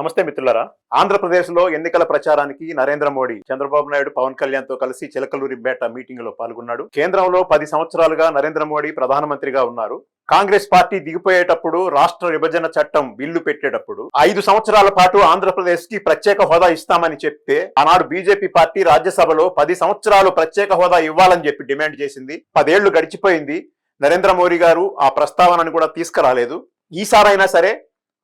నమస్తే మిత్రులరా. ఆంధ్రప్రదేశ్లో ఎన్నికల ప్రచారానికి నరేంద్ర మోడీ చంద్రబాబు నాయుడు పవన్ కళ్యాణ్తో కలిసి చిలకలూరిపేట మీటింగ్లో పాల్గొన్నాడు. కేంద్రంలో పది సంవత్సరాలుగా నరేంద్ర మోడీ ప్రధానమంత్రిగా ఉన్నారు. కాంగ్రెస్ పార్టీ దిగిపోయేటప్పుడు రాష్ట్ర విభజన చట్టం బిల్లు పెట్టేటప్పుడు ఐదు సంవత్సరాల పాటు ఆంధ్రప్రదేశ్కి ప్రత్యేక హోదా ఇస్తామని చెప్తే ఆనాడు బీజేపీ పార్టీ రాజ్యసభలో పది సంవత్సరాలు ప్రత్యేక హోదా ఇవ్వాలని చెప్పి డిమాండ్ చేసింది. పదేళ్ళు గడిచిపోయింది. నరేంద్ర మోడీ గారు ఆ ప్రస్తావనను కూడా తీసుకురాలేదు. ఈసారైనా సరే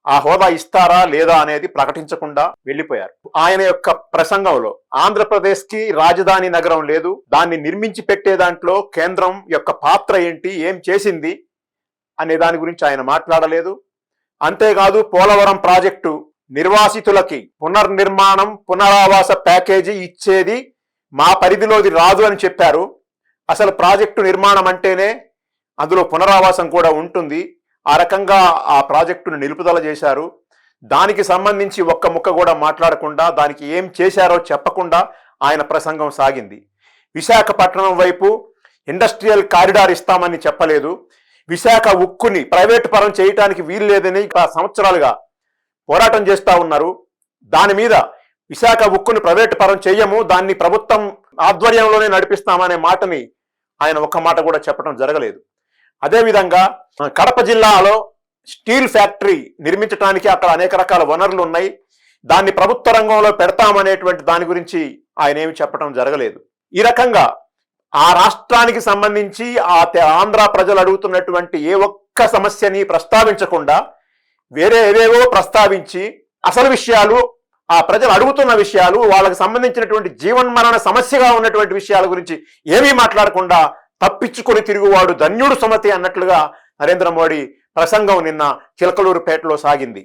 ఆ హోదా ఇస్తారా లేదా అనేది ప్రకటించకుండా వెళ్ళిపోయారు ఆయన యొక్క ప్రసంగంలో ఆంధ్రప్రదేశ్కి రాజధాని నగరం లేదు దాన్ని నిర్మించి పెట్టే దాంట్లో కేంద్రం యొక్క పాత్ర ఏంటి ఏం చేసింది అనే దాని గురించి ఆయన మాట్లాడలేదు. అంతేకాదు పోలవరం ప్రాజెక్టు నిర్వాసితులకి పునర్నిర్మాణం పునరావాస ప్యాకేజీ ఇచ్చేది మా పరిధిలోది రాదు అని చెప్పారు. అసలు ప్రాజెక్టు నిర్మాణం అంటేనే అందులో పునరావాసం కూడా ఉంటుంది. ఆ రకంగా ఆ ప్రాజెక్టును నిలుపుదల చేశారు. దానికి సంబంధించి ఒక్క ముక్క కూడా మాట్లాడకుండా దానికి ఏం చేశారో చెప్పకుండా ఆయన ప్రసంగం సాగింది. విశాఖపట్నం వైపు ఇండస్ట్రియల్ కారిడార్ ఇస్తామని చెప్పలేదు. విశాఖ ఉక్కుని ప్రైవేటు పరం చేయటానికి వీలు లేదని సంవత్సరాలుగా పోరాటం చేస్తూ ఉన్నారు. దాని మీద విశాఖ ఉక్కుని ప్రైవేటు పరం చేయము దాన్ని ప్రభుత్వం ఆధ్వర్యంలోనే నడిపిస్తామనే మాటని ఆయన ఒక్క మాట కూడా చెప్పడం జరగలేదు. అదేవిధంగా కడప జిల్లాలో స్టీల్ ఫ్యాక్టరీ నిర్మించడానికి అక్కడ అనేక రకాల వనరులు ఉన్నాయి. దాన్ని ప్రభుత్వ రంగంలో పెడతామనేటువంటి దాని గురించి ఆయన ఏమి చెప్పడం జరగలేదు. ఈ రకంగా ఆ రాష్ట్రానికి సంబంధించి ఆ ఆంధ్ర ప్రజలు అడుగుతున్నటువంటి ఏ ఒక్క సమస్యని ప్రస్తావించకుండా వేరే ఏవేవో ప్రస్తావించి అసలు విషయాలు ఆ ప్రజలు అడుగుతున్న విషయాలు వాళ్ళకి సంబంధించినటువంటి జీవన్మరణ సమస్యగా ఉన్నటువంటి విషయాల గురించి ఏమీ మాట్లాడకుండా తప్పించుకొని తిరుగువాడు ధన్యుడు సమతి అన్నట్లుగా నరేంద్ర మోడీ ప్రసంగం నిన్న చిలకలూరుపేటలో సాగింది.